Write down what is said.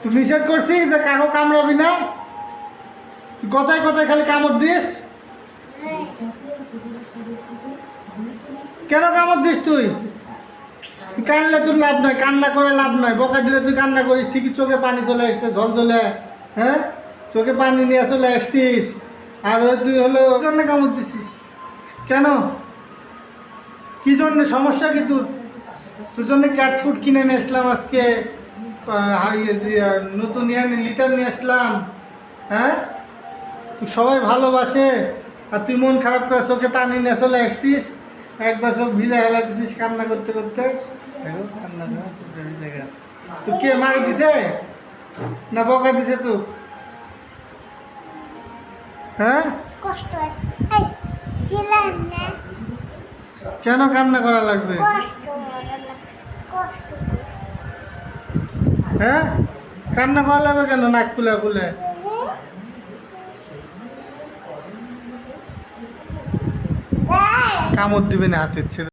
তুই নিষেধ করছিস যে কাকু কামড়াবি না? কথায় কথায় খালি কামড় দিস? কেন কামড় দিস তুই? কানলে তোর লাভ নাই, কান্না করে লাভ নাই। বকা দিলে তুই কান্না করিস, ঠিকই চোখে পানি চলে আসছে জল চলে হ্যাঁ? চোখে পানি নিয়ে চলে আসছিস। আর তুই হলো জন্য কামড় দিছিস। কেন? কি জন্য? সমস্যা কি তোর? তোর জন্য ক্যাট ফুড কিনে নিয়ে আজকে। নতুন ইয়ে লিটার নিয়ে আসলাম হ্যাঁ? তুই সবাই ভালোবাসে আর তুই মন খারাপ করে চোখে পানি নিয়ে চলে আসছিস একবার চোখ ভিজা হেলা দিছিস কান্না করতে করতে। দেখো কান্না করে ভিজে গেছে। তুই কে মার দিছে? না বকা দিছে তুই হ্যাঁ? কষ্ট কেন কান্না করা লাগবে? কষ্ট কষ্ট। হ্যাঁ? কান্না করা লাগবে কেন? নাক ফুলে ফুলে। কামড় দিবে না হাতের ছেলে।